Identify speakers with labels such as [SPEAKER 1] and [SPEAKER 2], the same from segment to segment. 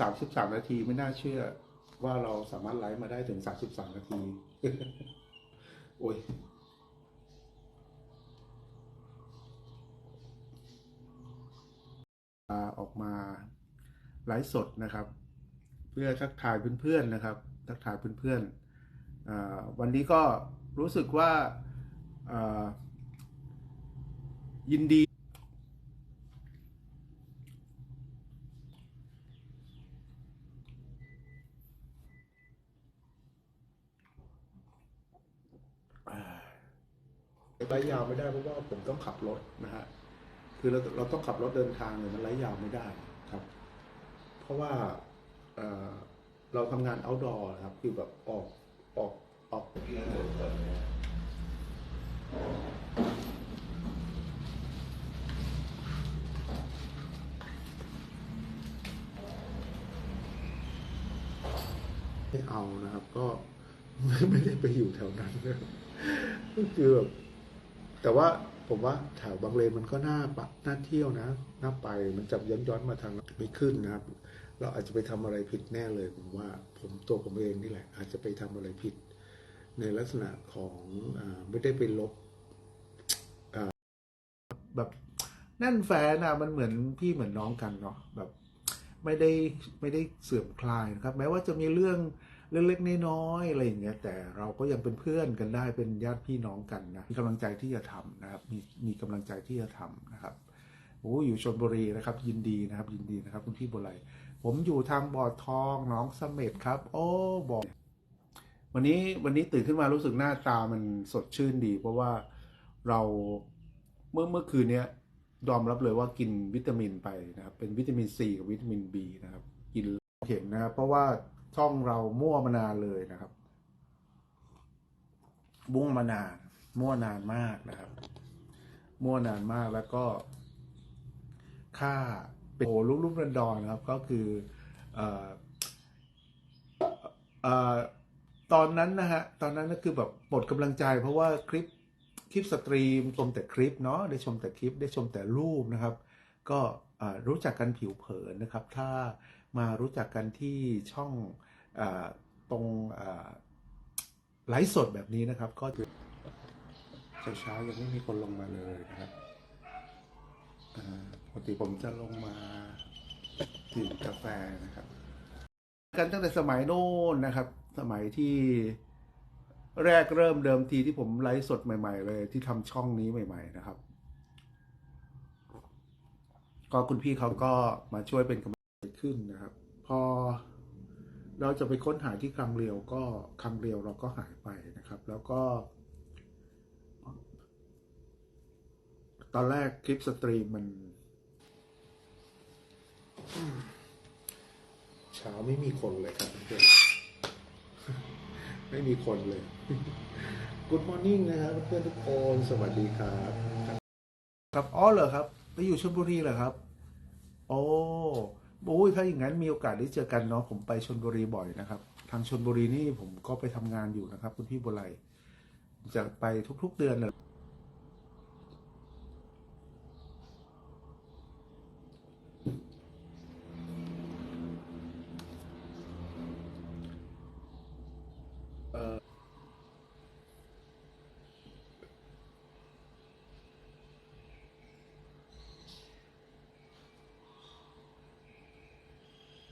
[SPEAKER 1] สามสิบสามนาทีไม่น่าเชื่อ ว่าเราสามารถไลฟ์มาได้ถึงสามสิบสามนาที โอ้ยออกมาไลฟ์สดนะครับ เพื่อทักทายเพื่อนๆนะครับ ทักทายเพื่อนๆวันนี้ก็รู้สึกว่ายินดี ไล่ยาวไม่ได้เพราะว่าผมต้องขับรถนะฮะคือเราเราต้องขับรถเดินทางเนี่ยมันไล่ยาวไม่ได้ครับ เพราะว่าเอ่อเราทำงาน outdoor นะครับ คือแบบออกออกออกไม่เอานะครับ ก็ไม่ได้ไปอยู่แถวนั้นก็คือแบบ แต่ว่าผมว่าแถวบางเลนมันก็น่าปะน่าเที่ยวนะน่าไปมันจะย้อนย้อนมาทางไม่ขึ้นนะครับ เราอาจจะไปทำอะไรผิดแน่เลยผมว่าผมตัวผมเองนี่แหละ อาจจะไปทำอะไรผิด ในลักษณะของอไม่ได้ไปลบแบบแน่นแฟนอะมันเหมือนพี่เหมือนน้องกันเนาะแบบ ไม่ได้ไม่ได้เสื่อมคลายนะครับ แม้ว่าจะมีเรื่อง เล็กๆน้อยๆอะไรอย่างเงี้ยแต่เราก็ยังเป็นเพื่อนกันได้เป็นญาติพี่น้องกันนะมีกำลังใจที่จะทำนะครับมีมีกำลังใจที่จะทำนะครับโอ้อยู่ชลบุรีนะครับ ยินดีนะครับ ยินดีนะครับคุณพี่บุไรผมอยู่ทางบ่อทองน้องสม็ดครับ โอ้บอกวันนี้วันนี้ตื่นขึ้นมารู้สึกหน้าตามันสดชื่นดี เพราะว่าเราเมื่อเมื่อคืนเนี้ยยอมรับเลยว่ากินวิตามินไปนะครับ เป็นวิตามินซีกับวิตามินบีนะครับ กินเห็นนะครับเพราะว่า ช่องเรามั่วมานานเลยนะครับ บุ้งมานาน มั่วนานมากนะครับ มั่วนานมากแล้วก็ ค่าเป็นโอ้ลูกลูกรันดอนนะครับ ก็คือเออเออตอนนั้นนะฮะ ตอนนั้นก็คือแบบหมดกำลังใจ เพราะว่าคลิปคลิปสตรีมชมแต่คลิปเนาะได้ชมแต่คลิปได้ชมแต่รูปนะครับ ก็รู้จักกันผิวเผินนะครับ ถ้ามารู้จักกันที่ช่อง ตรงไลฟ์สดแบบนี้นะครับ ก็ถือเช้าๆยังไม่มีคนลงมาเลยนะครับปกติผมจะลงมาดื่มกาแฟนะครับ กันตั้งแต่สมัยโน้นนะครับ สมัยที่แรกเริ่มเดิมทีที่ผมไลฟ์สดใหม่ๆ เลย ที่ทำช่องนี้ใหม่ ๆ นะครับ ก็คุณพี่เขาก็มาช่วยเป็นกำลังใจขึ้นนะครับ พอ เราจะไปค้นหาที่คลังเรียวก็คลังเรียวเราก็หายไปนะครับ แล้วก็ ตอนแรกคลิปสตรีมมันเช้าไม่มีคนเลยครับเพื่อนๆไม่มีคนเลย Good morning นะครับเพื่อนๆทุกคนสวัสดีครับครับอ๋อเหรอครับไปอยู่ชลบุรีเหรอครับ โอ้ โอ้ยถ้าอย่างนั้นมีโอกาสได้เจอกันเนาะผมไปชนบุรีบ่อยนะครับ ทางชนบุรีนี่ผมก็ไปทำงานอยู่นะครับ คุณพี่บุไรจะไปทุก ๆ เดือนเลย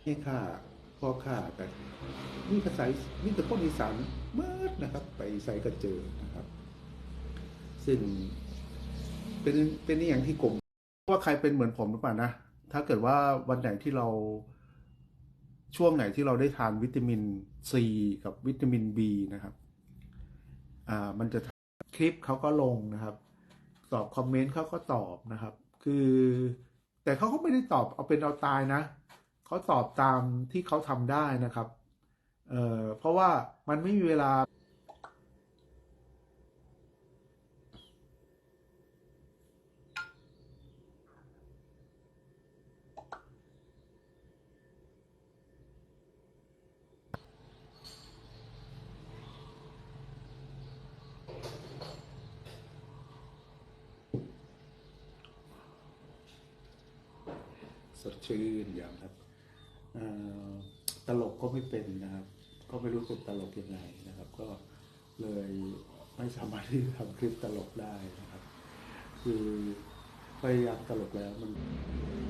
[SPEAKER 1] นี่ค่าพ่อค่ากันนี่ก็ใส่นี่ก็คนอีสานเมื่อนะครับ ไปใส่ก็เจอนะครับ ซึ่งเป็นเป็นอย่างที่กลมว่าใครเป็นเหมือนผมหรือเปล่านะถ้าเกิดว่าวันไหนที่เราช่วงไหนที่เราได้ทานวิตามินซีกับวิตามินบีนะครับ อ่า มันจะคลิปเขาก็ลงนะครับ ตอบคอมเมนต์เขาก็ตอบนะครับ คือ แต่เขาก็ไม่ได้ตอบเอาเป็นเอาตายนะ เขาตอบตามที่เขาทำได้นะครับเออเพราะว่ามันไม่มีเวลา สดชื่นอย่างครับเอ่อ ตลกก็ไม่เป็นนะครับ ก็ไม่รู้จะตลกยังไงนะครับ ก็เลยไม่สามารถที่จะทำคลิปตลกได้นะครับ คือพยายามตลกแล้วมัน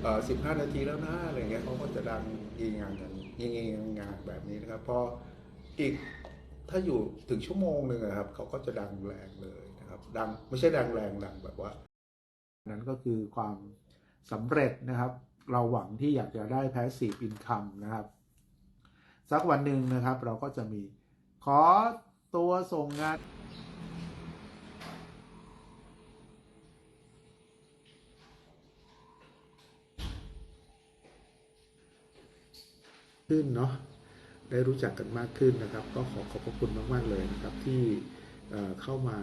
[SPEAKER 1] อ่อสิบห้านาทีแล้วนะอะไรเงี้ยเขาก็จะดังยิงงานกันยิงงานงานแบบนี้นะครับพออีกถ้าอยู่ถึงชั่วโมงหนึ่งอะครับเขาก็จะดังแรงเลยนะครับ ดังไม่ใช่ดังแรงดังแบบว่า นั้นก็คือความสำเร็จนะครับ เราหวังที่อยากจะได้ passive income นะครับ สักวันหนึ่งนะครับเราก็จะมีขอตัวส่งงานขึ้นเนาะได้รู้จักกันมากขึ้นนะครับ ก็ขอขอบพระคุณมาก ๆ เลยนะครับ ที่เเข้ามา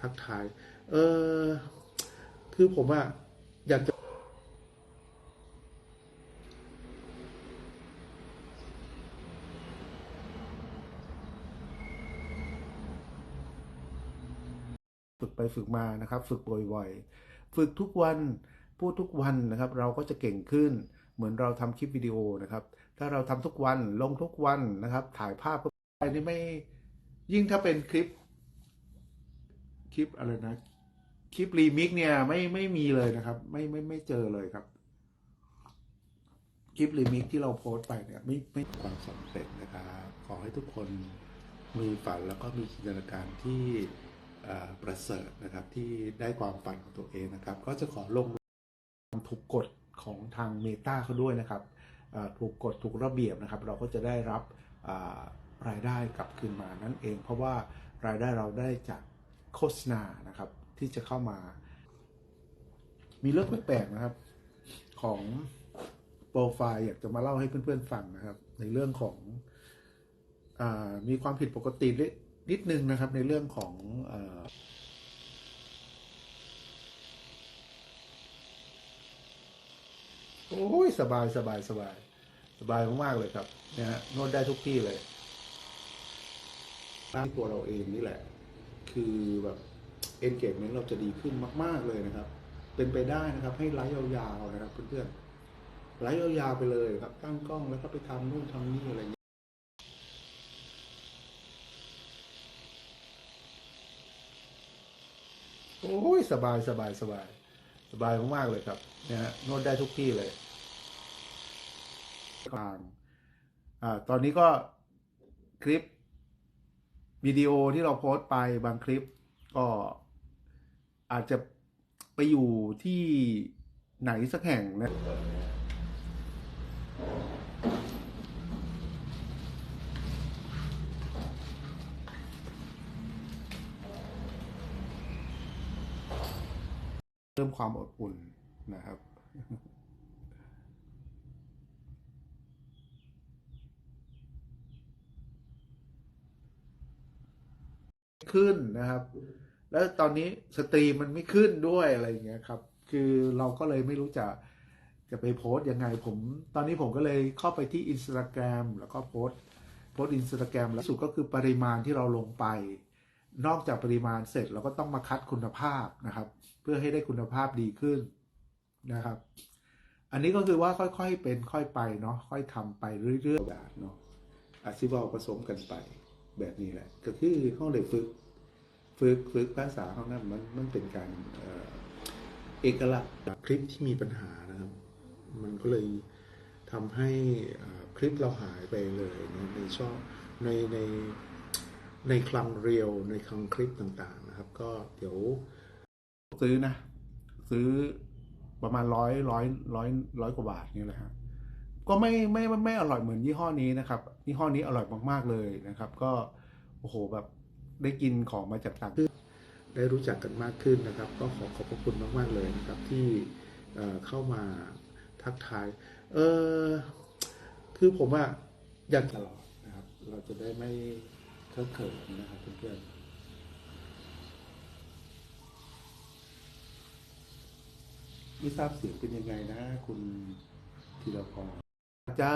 [SPEAKER 1] ทักทาย เออคือผมอะอยากจะ ฝึก ไปฝึกมานะครับ ฝึกบ่อยๆ ฝึกทุกวัน พูดทุกวันนะครับ เราก็จะเก่งขึ้น เหมือนเราทำคลิปวิดีโอนะครับ ถ้าเราทำทุกวัน ลงทุกวันนะครับ ถ่ายภาพไปนี่ไม่ ยิ่งถ้าเป็นคลิป คลิปอะไรนะ คลิปรีมิกเนี่ยไม่ไม่มีเลยนะครับ ไม่ไม่ไม่เจอเลยครับ คลิปรีมิกที่เราโพสต์ไปเนี่ยไม่ไม่ความสำเร็จนะครับ ขอให้ทุกคนมีฝันแล้วก็มีจินตนาการที่ ประเสริฐนะครับที่ได้ความฝันของตัวเองนะครับ ก็จะขอลงถูกกฎของทางเมตาเขาด้วยนะครับถูกกฎถูกระเบียบนะครับ เราก็จะได้รับรายได้กลับคืนมานั่นเอง เพราะว่ารายได้เราได้จากโฆษณานะครับ ที่จะเข้ามา มีเรื่องแปลกๆนะครับ ของโปรไฟล์อยากจะมาเล่าให้เพื่อนๆฟังนะครับ ในเรื่องของอมีความผิดปกติ นิดนึงนะครับในเรื่องของอโอ้ยสบายสบายสบาย สบายมากๆเลยครับนะฮะนวดได้ทุกที่เลยตั้งตัวเราเองนี่แหละ คือแบบ engagement เราจะดีขึ้นมาก ๆเลยนะครับ เป็นไปได้นะครับ ให้ไลฟ์ยาวๆนะครับเพื่อนๆไลฟ์ยาวๆไปเลยครับตั้งกล้องแล้วก็ไปทำนู่นทำนี่อะไร อ้ยโอ้ยสบายสบายสบาย สบายมากๆเลยครับนะฮะนวดได้ทุกที่เลยกลางอ่าตอนนี้ก็คลิปวิดีโอที่เราโพสต์ไปบางคลิปก็อาจจะไปอยู่ที่ไหนสักแห่งนะ ความอดอุ่นนะครับ ขึ้นนะครับ แล้วตอนนี้สตรีมมันไม่ขึ้นด้วยอะไรอย่างเงี้ยครับ คือเราก็เลยไม่รู้จะจะไปโพสต์ยังไงผม ตอนนี้ผมก็เลยเข้าไปที่อินสตาแกรมแล้วก็โพสต์โพสต์อินสตาแกรมแล้วสุดก็คือปริมาณที่เราลงไป นอกจากปริมาณเสร็จเราก็ต้องมาคัดคุณภาพนะครับ เพื่อให้ได้คุณภาพดีขึ้นนะครับ อันนี้ก็คือว่าค่อยๆเป็นค่อยไปเนาะค่อยทำไปเรื่อยๆแบบเนาะอาชีพเราผสมกันไปแบบนี้แหละ ก็คือห้องเลยฝึก ฝึกฝึกภาษาเขานั้นมันมันเป็นการเอกลักษณ์คลิปที่มีปัญหานะครับ มันก็เลยทำให้คลิปเราหายไปเลยในในช่องในใน ในคลังเรียวในคลังคลิปต่างๆนะครับ ก็เดี๋ยวซื้อนะ ซื้อประมาณร้อยร้อยร้อยร้อยกว่าบาทนี่แหละฮะก็ไม่ไม่ไม่ไม่อร่อยเหมือนยี่ห้อนี้นะครับยี่ห้อนี้อร่อยมากๆเลยนะครับ ก็โอ้โหแบบได้กินของมาจากต่างได้รู้จักกันมากขึ้นนะครับ ก็ขอขอบพระคุณมากๆเลยนะครับ ที่เเข้ามาทักทาย เออคือผมอะอยากตลอดนะครับ เราจะได้ไม่ เคอะเขินนะครับเพื่อนๆไม่ทราบเสียงเป็นยังไงนะ คุณธีรพรจะ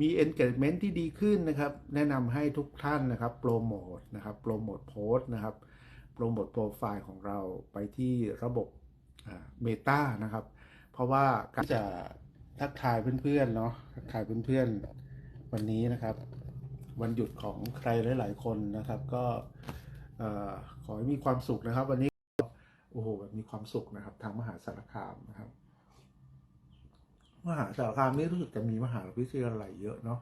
[SPEAKER 1] มี engagement ที่ดีขึ้นนะครับ แนะนำให้ทุกท่านนะครับโปรโมทนะครับโปรโมทโพสต์นะครับโปรโมทโปรไฟล์ของเราไปที่ระบบเมตานะครับ เพราะว่าการจะทักทายเพื่อนๆเนาะทักทายเพื่อนๆวันนี้นะครับ วันหยุดของใครหลาย ๆ คนนะครับ ก็ขอให้มีความสุขนะครับ วันนี้โอ้โหแบบมีความสุขนะครับ ทางมหาสารคามนะครับ มหาสารคามนี่รู้สึกจะมีมหาวิทยาลัยเยอะเนาะ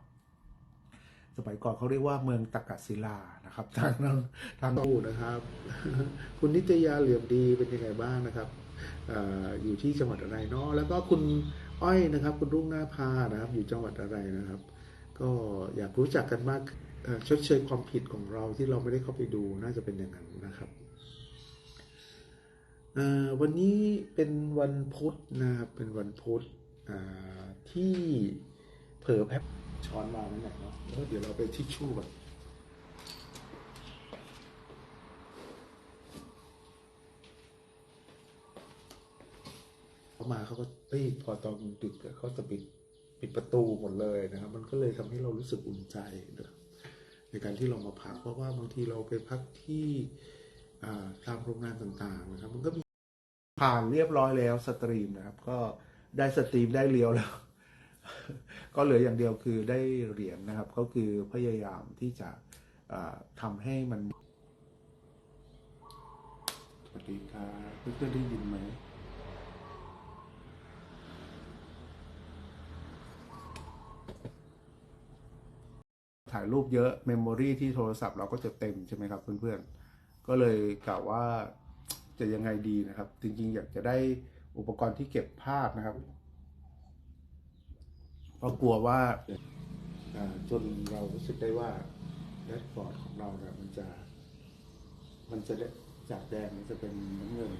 [SPEAKER 1] สมัยก่อนเขาเรียกว่าเมืองตะกัศิลานะครับ ทางนั้นทาง
[SPEAKER 2] ตู้นะครับ คุณนิตยาเหลี่ยมดีเป็นยังไงบ้างนะครับอออยู่ที่จังหวัดอะไรเนาะแล้วก็คุณอ้อยนะครับ คุณรุ่งหน้าพานะครับ อยู่จังหวัดอะไรนะครับ ก็อยากรู้จักกันมากชดเชยความผิดของเราที่เราไม่ได้เข้าไปดูน่าจะเป็นอย่างนั้นนะครับวันนี้เป็นวันพุธนะครับเป็นวันพุธที่เผลอแพบช้อนมาไม่ไหนเนาะเดี๋ยวเราไปทิชชู่ก่อนเขามาเขาก็เอ้ยพอตอนดึกเขาจะปิด ปิดประตูหมดเลยนะครับ มันก็เลยทำให้เรารู้สึกอุ่นใจนะครับในการที่เรามาพักเพราะว่าบางทีเราไปพักที่ตามโรงงานต่างๆนะครับ มันก็มี
[SPEAKER 1] ผ่านเรียบร้อยแล้วสตรีมนะครับ ก็ได้สตรีมได้เลียวแล้ว ก็เหลืออย่างเดียวคือได้เหรียญนะครับ ก็คือพยายามที่จะอ่าทำให้มันสวัสดีครับเพื่อนๆได้ยินไหม ถ่ายรูปเยอะเมมโมรีที่โทรศัพท์เราก็จะเต็มใช่ไหมครับเพื่อนๆ ก็เลยกล่าวว่าจะยังไงดีนะครับ จริงๆ อยากจะได้อุปกรณ์ที่เก็บภาพนะครับ เพราะกลัวว่า
[SPEAKER 2] จนเรารู้สึกได้ว่าแดชบอร์ดของเราเนี่ยมันจะ มันจะจากแดงมันจะเป็นน้ำเงิน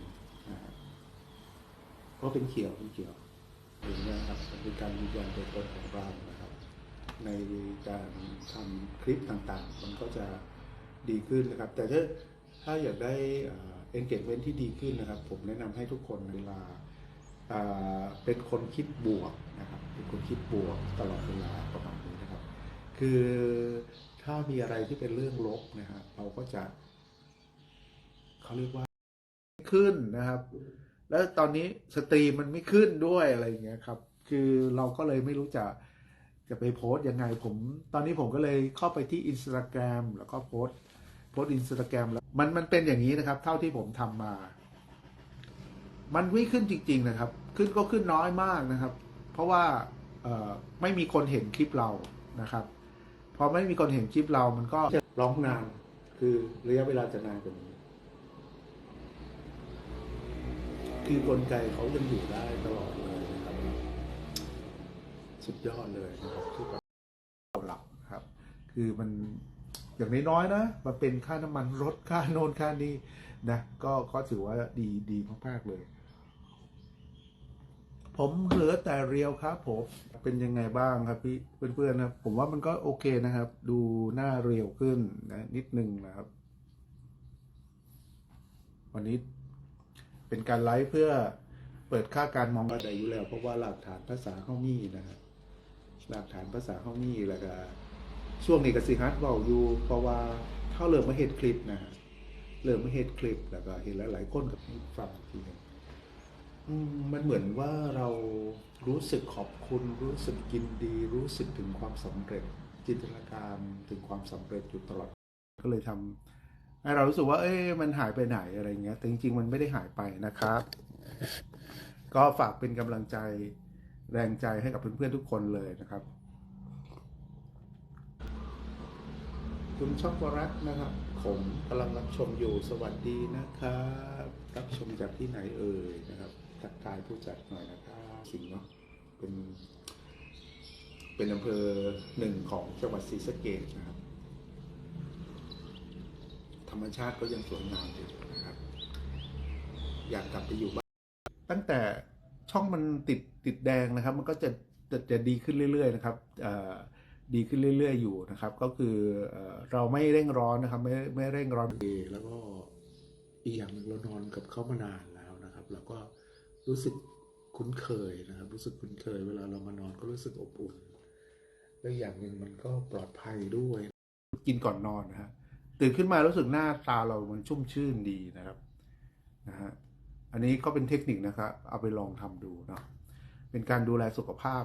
[SPEAKER 2] นะฮะก็เป็นเขียวเป็นเขียวอย่างนี้ครับเป็นการยืนยันตัวตนของเรานะ ในการทำคลิปต่างๆ มันก็จะดีขึ้นนะครับ แต่ถ้าถ้าอยากได้เอนเกจเ t ที่ดีขึ้นนะครับ ผมแนะนำให้ทุกคนเวลาอ่าเป็นคนคิดบวกนะครับเป็นคนคิดบวกตลอดเวลาประมาณนี้นะครับ คือถ้ามีอะไรที่เป็นเรื่องลบนะฮะเราก็จะเขาเรียกว่า
[SPEAKER 1] ขึ้นนะครับ แล้วตอนนี้สตรีมมันไม่ขึ้นด้วยอะไรอย่างเงี้ยครับ คือเราก็เลยไม่รู้จะ จะไปโพสต์ยังไงผม ตอนนี้ผมก็เลยเข้าไปที่อินสตาแกรมแล้วก็โพสต์โพสต์อินสตาแกรมแล้วมันมันเป็นอย่างนี้นะครับ เท่าที่ผมทำมา มันไม่ขึ้นจริง ๆนะครับ ขึ้นก็ขึ้นน้อยมากนะครับ เพราะว่าไม่มีคนเห็นคลิปเรานะครับพอไม่มีคนเห็นคลิปเรามันก็
[SPEAKER 2] จะร้องนานคือระยะเวลาจะนานกว่านี้ คือกลไกเขายังอยู่ได้ตลอดเลย สุดยอดเลยนะครับที่แบบ
[SPEAKER 1] หลับครับ คือมันอย่างน้อยๆนะมันเป็นค่าน้ำมันรถค่าโน่นค่านี้นะก็ก็ถือว่าดีดีมากๆเลย ผมเหลือแต่เรียวครับผมเป็นยังไงบ้างครับพี่เพื่อนๆนะผมว่ามันก็โอเคนะครับ ดูหน้าเรียวขึ้นนะนิดนึงนะครับ วันนี้เป็นการไลฟ์เพื่อเปิดค่าการมอง
[SPEAKER 2] ก็ได้อยู่แล้ว เพราะว่าหลักฐานภาษาเขามีนะครับ หลักฐานภาษาเขามีแล้วก็ช่วงนี้ก็สิฮัทเบาอยู่เพราะว่าเขาเริ่มมาเห็นคลิปนะฮะเริ่มมาเห็นคลิปแล้วก็เห็นหลายๆคนกับฟังทีนึงมันเหมือนว่าเรารู้สึกขอบคุณรู้สึกยินดี รู้สึกถึงความสำเร็จ จินตนาการถึงความสำเร็จอยู่ตลอด
[SPEAKER 1] ก็เลยทำให้เรารู้สึกว่า เอ้ยมันหายไปไหนอะไรเงี้ยแต่จริงๆมันไม่ได้หายไปนะครับ ก็ฝากเป็นกำลังใจ แรงใจให้กับเพื่อนๆทุกคนเลยนะครับ
[SPEAKER 2] คุณช็อกโกแลตนะครับ ผมกำลังรับชมอยู่สวัสดีนะครับ รับชมจากที่ไหนเอ่ยนะครับทักทายผู้จัดหน่อยนะครับสิงห์เนาะเป็นเป็นอำเภอหนึ่งของจังหวัดศรีสะเกษนะครับ ธรรมชาติก็ยังสวยงามอยู่นะครับ อยากกลับไปอยู่บ้าน
[SPEAKER 1] ตั้งแต่ ช่องมันติดติดแดงนะครับ มันก็จะจะจะดีขึ้นเรื่อยๆนะครับเอ่อดีขึ้นเรื่อย ๆ อยู่นะครับ ก็คือเอ่อเราไม่เร่งร้อนนะครับ ไม่ไม่เร่งร้อน
[SPEAKER 2] แล้วก็อีกอย่างหนึ่งเรานอนกับเขามานานแล้วนะครับแล้วก็รู้สึกคุ้นเคยนะครับ รู้สึกคุ้นเคย เวลาเรามานอนก็รู้สึกอบอุ่นแล้วอย่างหนึ่งมันก็ปลอดภัยด้วย
[SPEAKER 1] กินก่อนนอนนะฮะตื่นขึ้นมารู้สึกหน้าตาเรามันชุ่มชื่นดีนะครับนะฮะ อันนี้ก็เป็นเทคนิคนะครับ เอาไปลองทำดูเนาะเป็นการดูแลสุขภาพ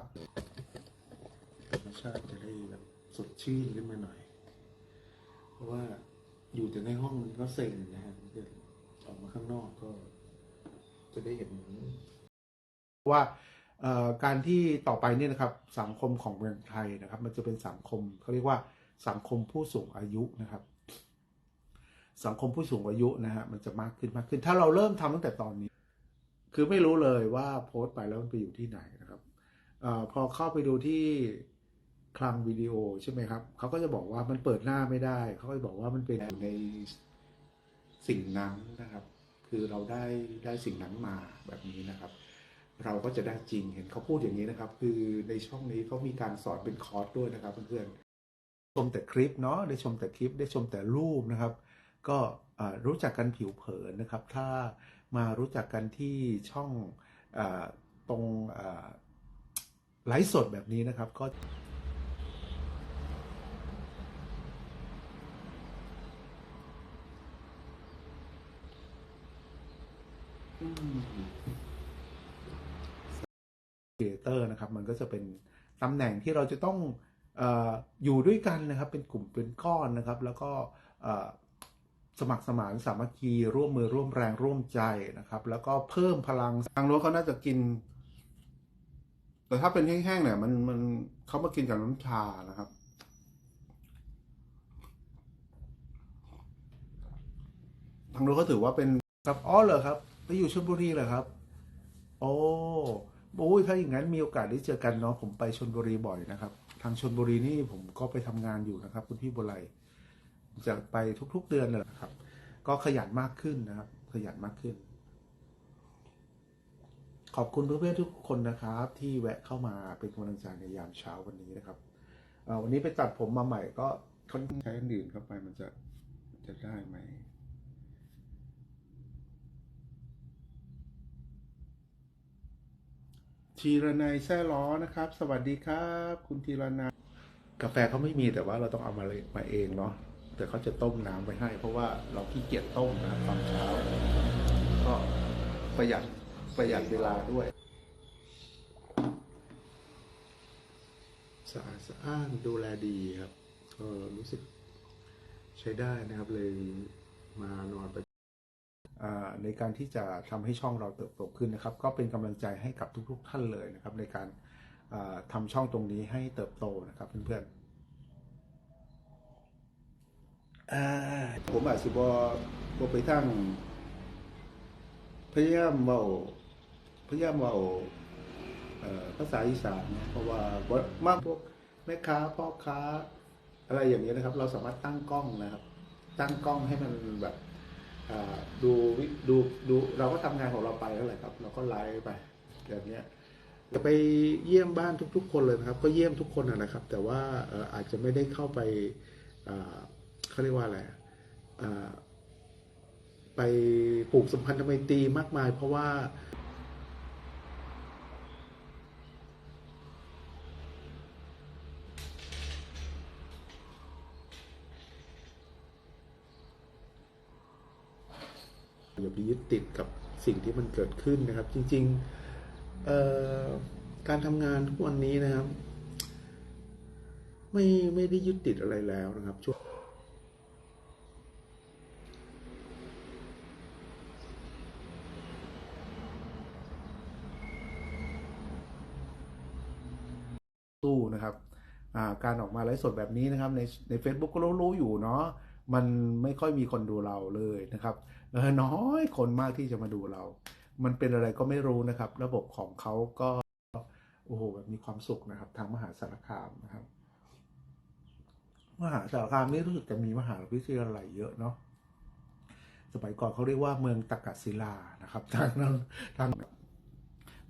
[SPEAKER 2] ธรรมชาติจะได้แบบสดชื่นขึ้นมาหน่อย เพราะว่าอยู่แต่ในห้องมันก็เซ็งนะฮะเดี๋ยวออกมาข้างนอกก็ จะได้เห็น
[SPEAKER 1] ว่าเอ่อการที่ต่อไปเนี่ยนะครับ สังคมของเมืองไทยนะครับ มันจะเป็นสังคมเขาเรียกว่าสังคมผู้สูงอายุนะครับ สังคมผู้สูงอายุนะฮะมันจะมากขึ้นมากขึ้น ถ้าเราเริ่มทำตั้งแต่ตอนนี้ คือไม่รู้เลยว่าโพสต์ไปแล้วมันไปอยู่ที่ไหนนะครับอพอเข้าไปดูที่คลังวิดีโอใช่ไหมครับเขาก็จะบอกว่ามันเปิดหน้าไม่ได้เขาก็จะบอกว่ามันเป็นในสิ่งนั้นนะครับ คือเราได้ได้สิ่งนั้นมาแบบนี้นะครับ เราก็จะได้จริงเห็นเขาพูดอย่างนี้นะครับ คือในช่องนี้เขามีการสอนเป็นคอร์สด้วยนะครับเพื่อนๆชมแต่คลิปเนาะได้ชมแต่คลิปได้ชมแต่รูปนะครับ ก็รู้จักกันผิวเผินนะครับ ถ้ามารู้จักกันที่ช่องอตรงไลฟ์สดแบบนี้นะครับก็ครีเอเตอร์นะครับมันก็จะเป็นตำแหน่งที่เราจะต้องออยู่ด้วยกันนะครับ เป็นกลุ่มเป็นก้อนนะครับ แล้วก็ สมัครสมานสามัคคีร่วมมือร่วมแรงร่วมใจนะครับ แล้วก็เพิ่มพลังทางโน้นเขาน่าจะกิน แต่ถ้าเป็นแห้งๆเนี่ย มันมันเขามากินกับน้ำชานะครับ ทางโน้นเขาถือว่าเป็นครับอ๋อเหรอครับไปอยู่ชลบุรีเหรอครับ โอ้โอ้ยถ้าอย่างนั้นมีโอกาสได้เจอกันเนาะผมไปชนบุรีบ่อยนะครับ ทางชนบุรีนี่ผมก็ไปทำงานอยู่นะครับ คุณพี่บุไร จะไปทุกๆเดือนเลยนะครับ ก็ขยันมากขึ้นนะครับ ขยันมากขึ้น ขอบคุณเพื่อนๆทุกคนนะครับ ที่แวะเข้ามาเป็นกำลังใจในยามเช้าวันนี้นะครับวันนี้ไปตัดผมมาใหม่ก็คนใช้อันอื่นเข้าไปมันจะจะได้ไหมทีรนัยแซ่ล้อนะครับ สวัสดีครับ คุณทีรนัยกาแฟเขาไม่มีแต่ว่าเราต้องเอามาเลยมาเองเนาะ แต่เขาจะต้มน้ำไว้ให้ เพราะว่าเราขี้เกียจต้มนะครับตอนเช้า ก็ประหยัดประหยัดเวลาด้วย
[SPEAKER 2] สะอาดสะอ้านดูแลดีครับก็รู้สึกใช้ได้นะครับเลยมานอนไป
[SPEAKER 1] ในการที่จะทำให้ช่องเราเติบโตขึ้นนะครับ ก็เป็นกำลังใจให้กับทุก ๆ ท่านเลยนะครับ ในการอ่าทำช่องตรงนี้ให้เติบโตนะครับเพื่อนๆ อ่าผมอาจสิบอบไปทั้งพยายามเบาพยายามเบาเอ่อภาษาอีสานนะเพราะว่าบ่มากพวกแม่ค้าพ่อค้า อะไรอย่างนี้ยนะครับ เราสามารถตั้งกล้องนะครับ ตั้งกล้องให้มันแบบอ่าดูวิดูดูเราก็ทำงานของเราไปแล้วแหละครับ เราก็ไลฟ์ไปแบบเนี้ย
[SPEAKER 2] จะไปเยี่ยมบ้านทุกๆ คนเลยนะครับ ก็เยี่ยมทุกคนนะนะครับ แต่ว่าเอ่ออาจจะไม่ได้เข้าไปอ่า เขาเรียกว่าอะไรไปปลูกสัมพันธ์ทำไมตีมากมาย เพราะว่าอย่าไปยึดติดกับสิ่งที่มันเกิดขึ้นนะครับ จริงๆการทำงานทุกวันนี้นะครับ ไม่ไม่ได้ยึดติดอะไรแล้วนะครับช่วง
[SPEAKER 1] สู้ นะครับการออกมาไลฟ์สดแบบนี้นะครับในใน Facebook ก็รู้ๆอยู่เนาะมันไม่ค่อยมีคนดูเราเลยนะครับน้อยคนมากที่จะมาดูเรา มันเป็นอะไรก็ไม่รู้นะครับ ระบบของเขาก็โอ้โหแบบมีความสุขนะครับ ทางมหาสารคามนะครับ มหาสารคามนี่รู้สึกจะมีมหาวิทยาลัยเยอะเนาะสมัยก่อนเขาเรียกว่าเมืองตะกัศิลานะครับทางนั้นทาง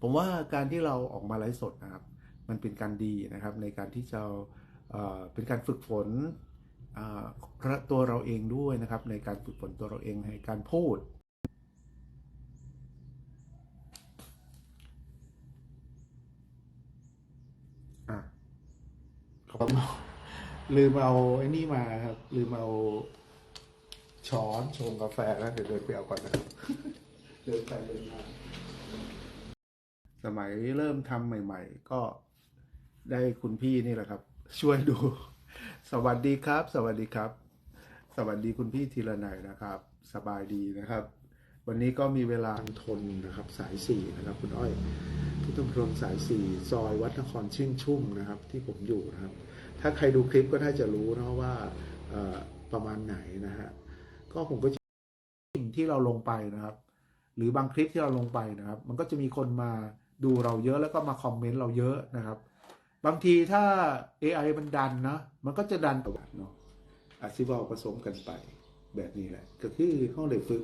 [SPEAKER 1] ผมว่าการที่เราออกมาไลฟ์สดนะครับ มันเป็นการดีนะครับในการที่จะเป็นการฝึกฝนตัวเราเองด้วยนะครับ ในการฝึกฝนตัวเราเองในการพูด อะ
[SPEAKER 2] ผมลืมเอาไอ้นี่มาครับ ลืมเอาช้อนชงกาแฟแล้วเดี๋ยวเดินไปเอาก่อนนะครับเดินไปเดินมา
[SPEAKER 1] สมัยเริ่มทำใหม่ ๆ ก็ ได้คุณพี่นี่แหละครับ ช่วยดู สวัสดีครับ สวัสดีครับ สวัสดีคุณพี่ธีรนัยนะครับ สบายดีนะครับ วันนี้ก็มีเวลา
[SPEAKER 2] ทนนะครับ สายสี่นะครับคุณอ้อยพุทธมณฑลสายสี่ซอยวัดนครชื่นชุ่มนะครับ ที่ผมอยู่นะครับ ถ้าใครดูคลิปก็น่าจะรู้นะว่าประมาณไหนนะฮะก็ผมก็จะ
[SPEAKER 1] สิ่งที่เราลงไปนะครับ หรือบางคลิปที่เราลงไปนะครับ มันก็จะมีคนมาดูเราเยอะแล้วก็มาคอมเมนต์เราเยอะนะครับ บางทีถ้า AI มันดันนะมันก็จะดัน
[SPEAKER 2] ประวัติเนาะอาชีวะผสมกันไปแบบนี้แหละ ก็คือห้องเลยฝึก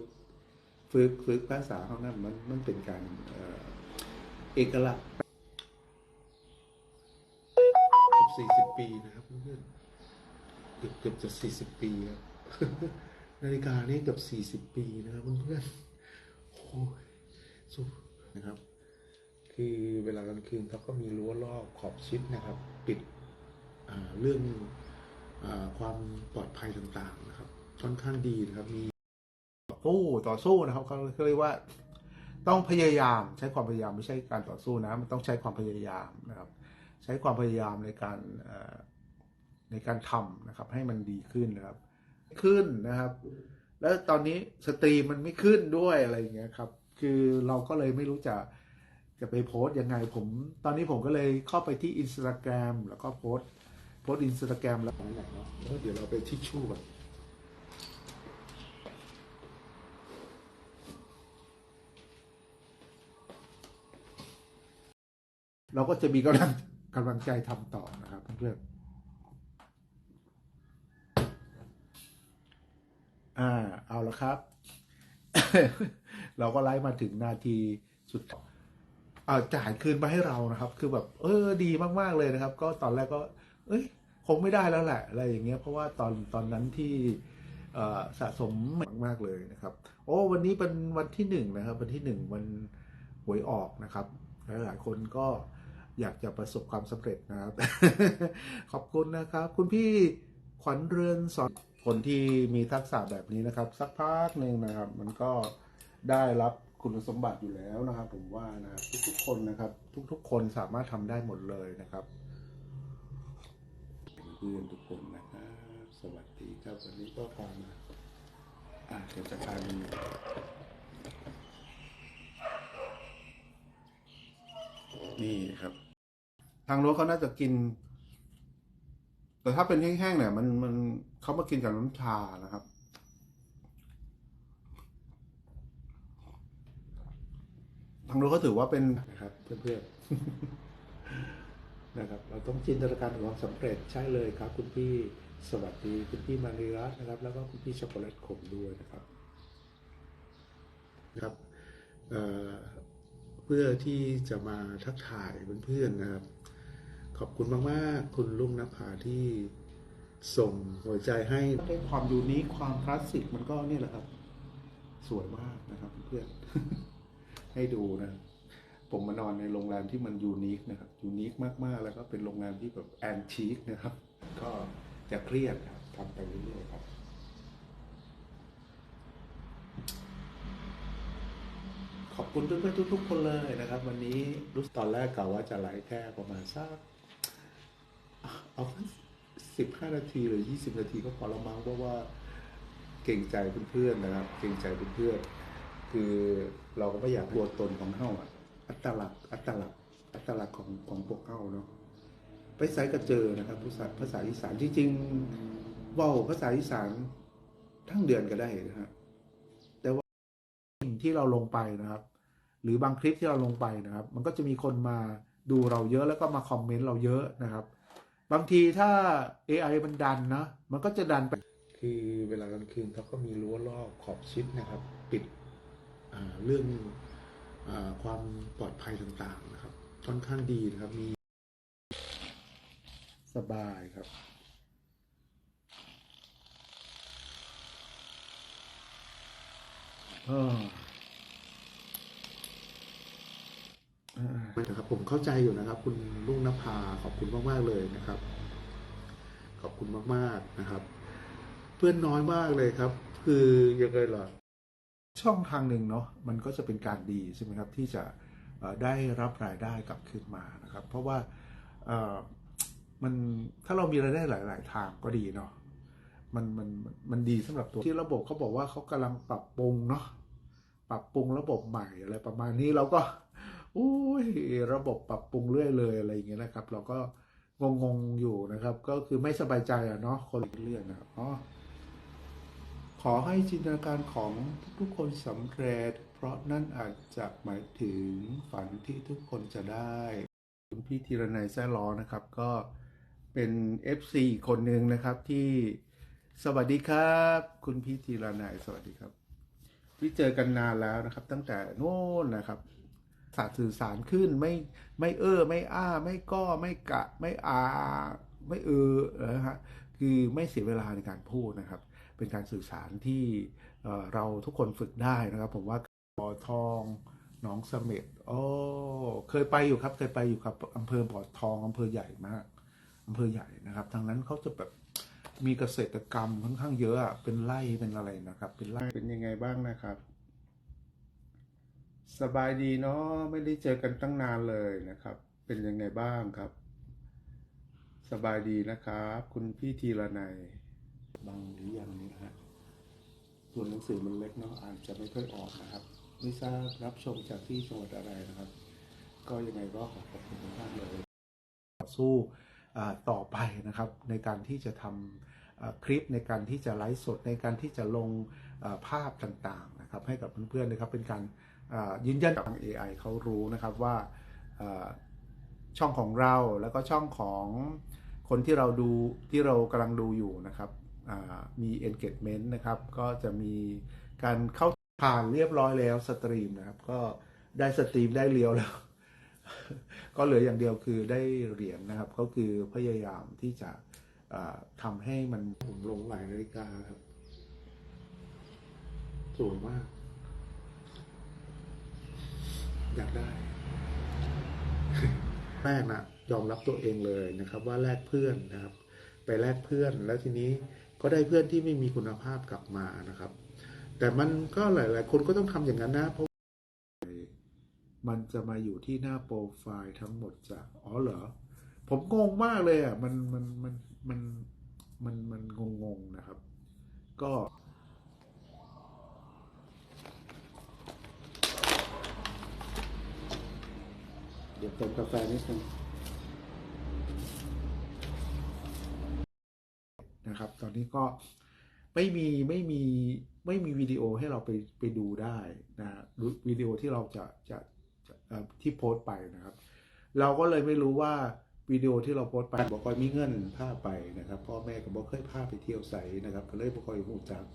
[SPEAKER 2] ฝึกฝึกภาษาห้องนั้นมันมันเป็นการเอกลักษณ์สี่สิบปีนะครับเพื่อนเกือบเกือบจะสี่สิบปีแล้วนาฬิกานี่เกือบสี่สิบปีนะครับเพื่อนโอ้ยสุดนะครับ คือเวลากลางคืนเขาก็มีรั้วรอบขอบชิดนะครับ ปิดเรื่องอความปลอดภัยต่างๆนะครับ ค่อนข้างดีนะครับ มี
[SPEAKER 1] สู้ต่อสู้นะครับเขาเรียกว่าต้องพยายามใช้ความพยายามไม่ใช่การต่อสู้นะมันต้องใช้ความพยายามนะครับ ใช้ความพยายามในการในการทำนะครับ ให้มันดีขึ้นนะครับ ขึ้นนะครับ แล้วตอนนี้สตรีมมันไม่ขึ้นด้วยอะไรอย่างเงี้ยครับ คือเราก็เลยไม่รู้จะ จะไปโพสต์ยังไงผม ตอนนี้ผมก็เลยเข้าไปที่อินสตาแกรมแล้วก็โพสต์โพสต์อินสตาแกรมแล้ว
[SPEAKER 2] นั่นแหละเนาะแล้วเดี๋ยวเราไปทิชชู่ก่อน
[SPEAKER 1] เราก็จะมีกำลังกำลังใจทำต่อนะครับเพื่อนอ่า เอาละครับ เราก็ไล่มาถึงนาทีสุดอ่า จ่ายคืนมาให้เรานะครับ คือแบบ เออดีมากๆเลยนะครับ ก็ตอนแรกก็ เอ้ยคงไม่ได้แล้วแหละอะไรอย่างเงี้ยเพราะว่าตอนตอนนั้นที่สะสมมากๆเลยนะครับ โอ้วันนี้เป็นวันที่หนึ่งนะครับ วันที่หนึ่งวันหวยออกนะครับหลายๆคนก็อยากจะประสบความสำเร็จนะครับ ขอบคุณนะครับ คุณพี่ขวัญเรือนสอนคนที่มีทักษะแบบนี้นะครับ สักพักหนึ่งนะครับ มันก็ได้รับ คุณสมบัติอยู่แล้วนะครับ ผมว่านะทุกๆคนนะครับ ทุก ๆ คนสามารถทำได้หมดเลยนะครับ
[SPEAKER 2] เพื่อนทุกคนนะครับสวัสดีครับวันนี้ก็พามาอ่าเดี๋ยวจะพาดูนี่ครับ
[SPEAKER 1] ทางรั้วเขาน่าจะกิน แต่ถ้าเป็นแห้งๆเนี่ยมันมันเขามากินกับน้ำชานะครับ ทางรั้วเขาถือว่าเป็น
[SPEAKER 2] นะครับเพื่อนๆนะครับ เราต้องจินตนาการถึงความสำเร็จใช่เลยครับ คุณพี่สวัสดีคุณพี่มาริรัตน์นะครับ แล้วก็คุณพี่ช็อกโกแลตขมด้วยนะครับนะครับเอ่อเพื่อที่จะมาทักทายเพื่อนๆนะครับ ขอบคุณมากๆ คุณลุงนภาที่ส่งหัวใจให้
[SPEAKER 1] ได้ความยูนิคความคลาสสิกมันก็เนี่ยแหละครับ สวยมากนะครับเพื่อนๆ ให้ดูนะ ผมมานอนในโรงแรมที่มันยูนิคนะครับยูนิคมากๆ แล้วก็เป็นโรงแรมที่แบบแอนทีคนะครับ
[SPEAKER 2] ก็จะเครียดครับทำไปเรื่อยๆครับขอบคุณเพื่อนๆทุก ๆ คนเลยนะครับ วันนี้รู้สึกตอนแรกกะว่าจะไลฟ์แค่ประมาณสักเอาสิบห้านาทีหรือยี่สิบนาทีก็พอละมั้งเพราะว่าเก่งใจเพื่อนๆนะครับ เก่งใจเพื่อนๆคือ เราก็ไม่อยากตัวตนของเฮ้าอะอัตลักษณ์อัตลักษณ์อัตลักษณ์ของของพวกเฮ้าเนาะไปไซก็เจอนะครับภาษาภาษาอีสานจริงๆว่าภาษาอีสานทั้งเดือนก็ได้นะฮะ
[SPEAKER 1] สิ่งที่เราลงไปนะครับ หรือบางคลิปที่เราลงไปนะครับ มันก็จะมีคนมาดูเราเยอะแล้วก็มาคอมเมนต์เราเยอะนะครับ บางทีถ้า AI มันดันนะมันก็จะดันไป
[SPEAKER 2] คือเวลากลางคืนเขาก็มีรั้วรอบขอบชิดนะครับ ปิด เรื่องอาความปลอดภัยต่างๆนะครับค่อนข้างดีนะครับมี
[SPEAKER 1] สบายครับเอออ่า
[SPEAKER 2] นะครับผมเข้าใจอยู่นะครับ คุณลุงนภาขอบคุณมากๆเลยนะครับ ขอบคุณมากๆนะครับ เพื่อนน้อยมากเลยครับ คือยังไงล่ะ
[SPEAKER 1] ช่องทางหนึ่งเนาะมันก็จะเป็นการดีใช่ไหมครับที่จะได้รับรายได้กลับคืนมานะครับ เพราะว่ามันถ้าเรามีรายได้หลาย ๆ ทางก็ดีเนาะมันมันมันดีสำหรับตัวที่ระบบเขาบอกว่าเขากำลังปรับปรุงเนาะปรับปรุงระบบใหม่อะไรประมาณนี้เราก็อุ้ยระบบปรับปรุงเรื่อยเลยอะไรอย่างเงี้ยนะครับ เราก็งงๆอยู่นะครับ ก็คือไม่สบายใจอะเนาะคนเรื่องนะอ๋อ ขอให้จินตนาการของทุกคนสำเร็จ เพราะนั่นอาจจะหมายถึงฝันที่ทุกคนจะได้คุณพี่ธีรนัยแซ่ล้อนะครับก็เป็น FC อีกคนหนึ่งนะครับที่สวัสดีครับ คุณพี่ธีรนัยสวัสดีครับที่เจอกันนานแล้วนะครับ ตั้งแต่โน่นนะครับศาสตร์สื่อสารขึ้นไม่ไม่เออไม่อ้า ไม่ก็ไม่กะ ไม่อา ไม่เออนะฮะคือไม่เสียเวลาในการพูดนะครับ เป็นการสื่อสารที่เราทุกคนฝึกได้นะครับ ผมว่าบ่อทองหนองเสม็ดโอ้เคยไปอยู่ครับ เคยไปอยู่ครับอำเภอบ่อทองอำเภอใหญ่มากอำเภอใหญ่นะครับ ทางนั้นเขาจะแบบมีเกษตรกรรมค่อนข้างเยอะอะเป็นไร่เป็นอะไรนะครับ เป็นไร่เป็นยังไงบ้างนะครับ สบายดีเนาะไม่ได้เจอกันตั้งนานเลยนะครับ เป็นยังไงบ้างครับ สบายดีนะครับ คุณพี่ธีรนัย บางหรือยังนี่นะฮะตัวนหนังสือมันเล็กเนาะอ่านจะไม่ค่อยออกนะครับ ไม่ทราบรับชมจากที่จังหวัดอะไรนะครับ ก็ยังไงก็ขอขอบคุณมากเลยสู้ต่อไปนะครับ ในการที่จะทำคลิปในการที่จะไลฟ์สดในการที่จะลงภาพต่างๆนะครับ ให้กับเพื่อนๆนะครับเป็นการยืนยันกับทาง AI เขารู้นะครับว่าช่องของเราแล้วก็ช่องของคนที่เราดูที่เรากำลังดูอยู่นะครับ มี engagement นะครับ ก็จะมีการเข้าผ่านเรียบร้อยแล้วสตรีมนะครับ ก็ได้สตรีมได้เลียวแล้ว ก็เหลืออย่างเดียวคือได้เหรียญนะครับ ก็คือพยายามที่จะอ่าทำให้มัน
[SPEAKER 2] ผมลงไหลนาฬิกาครับสวยมาก อยากได้ แรกนะยอมรับตัวเองเลยนะครับ ว่าแลกเพื่อนนะครับ ไปแลกเพื่อนแล้วทีนี้ ก็ได้เพื่อนที่ไม่มีคุณภาพกลับมานะครับ แต่มันก็หลาย ๆ คนก็ต้องทำอย่างนั้นนะเพราะ
[SPEAKER 1] มันจะมาอยู่ที่หน้าโปรไฟล์ทั้งหมดจากอ๋อเหรอ ผมงงมากเลยอะมันมันมันมันมันมันงงงๆนะครับ ก็
[SPEAKER 2] เดี๋ยวเติมกาแฟนิดนึง
[SPEAKER 1] นะครับ ตอนนี้ก็ไม่มีไม่มีไม่มีวิดีโอให้เราไปไปดูได้นะวิดีโอที่เราจะจะจะที่โพสต์ไปนะครับ เราก็เลยไม่รู้ว่าวิดีโอที่เราโพสต์ไปบอกว่ามีเงินพาไปนะครับ พ่อแม่ก็บอกเคยพาไปเที่ยวใสนะครับ ก็เลยบอกคอยหูจัก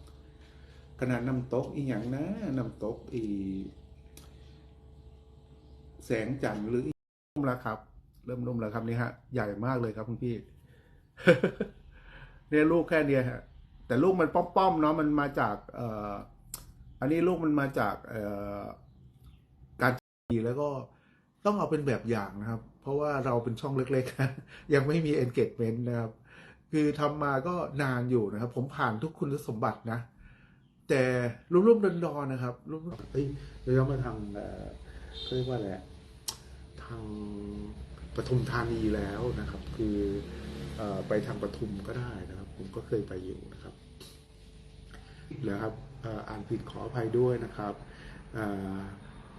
[SPEAKER 1] ขนาดน้ำตกอีหยังนะน้ำตกอีแสงจันทร์หรืออีร่มแล้วครับ เริ่มร่มแล้วครับนี่ฮะ ใหญ่มากเลยครับคุณพี่ เนี่ยลูกแค่เนี้ยฮะแต่ลูกมันป้อมๆเนาะมันมาจากเอ่ออันนี้ลูกมันมาจากเอ่อการดีแล้วก็ต้องเอาเป็นแบบอย่างนะครับ เพราะว่าเราเป็นช่องเล็กๆ ยังไม่มี engagement นะครับ คือทำมาก็นานอยู่นะครับ ผมผ่านทุกคุณสมบัตินะ แต่รุ่มๆดอนๆนะครับรุ่มๆ
[SPEAKER 2] เฮ้ยเรามาทางเอ่อเขาเรียกว่าอะไรทางปทุมธานีแล้วนะครับ คือเอ่อไปทางปทุมก็ได้นะ ผมก็เคยไปอยู่นะครับแล้วครับอ่ออ่านผิดขออภัยด้วยนะครับ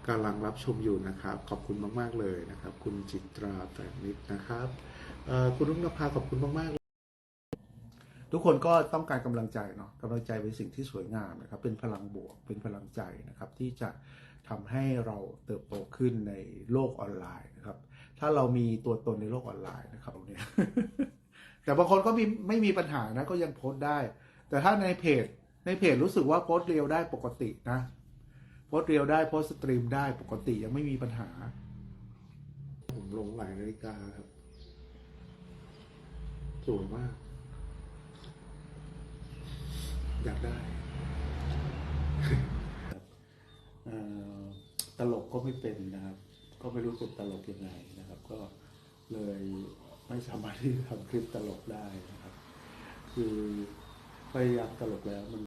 [SPEAKER 2] กำลังรับชมอยู่นะครับ ขอบคุณมาก ๆ เลยนะครับ คุณจิตราแฝงนิดนะครับคุณรุ่งนภาขอบคุณมาก ๆ
[SPEAKER 1] ทุกคนก็ต้องการกำลังใจเนาะกำลังใจเป็นสิ่งที่สวยงามนะครับ เป็นพลังบวก เป็นพลังใจนะครับ ที่จะทำให้เราเติบโตขึ้นในโลกออนไลน์นะครับ ถ้าเรามีตัวตนในโลกออนไลน์นะครับตรงเนี้ย แต่บางคนก็มีไม่มีปัญหานะก็ยังโพสต์ได้ แต่ถ้าในเพจในเพจรู้สึกว่าโพสต์เรียวได้ปกตินะโพสต์เรียวได้โพสต์สตรีมได้ปกติยังไม่มีปัญหา
[SPEAKER 2] ผมหลงไหลนาฬิกาครับสวยมาก อยากได้
[SPEAKER 1] เอ่อตลกก็ไม่เป็นนะครับ ก็ไม่รู้จะตลกยังไงนะครับ ก็เลย ไม่สามารถที่จะทำคลิปตลกได้นะครับ คือพยายามตลกแล้วมัน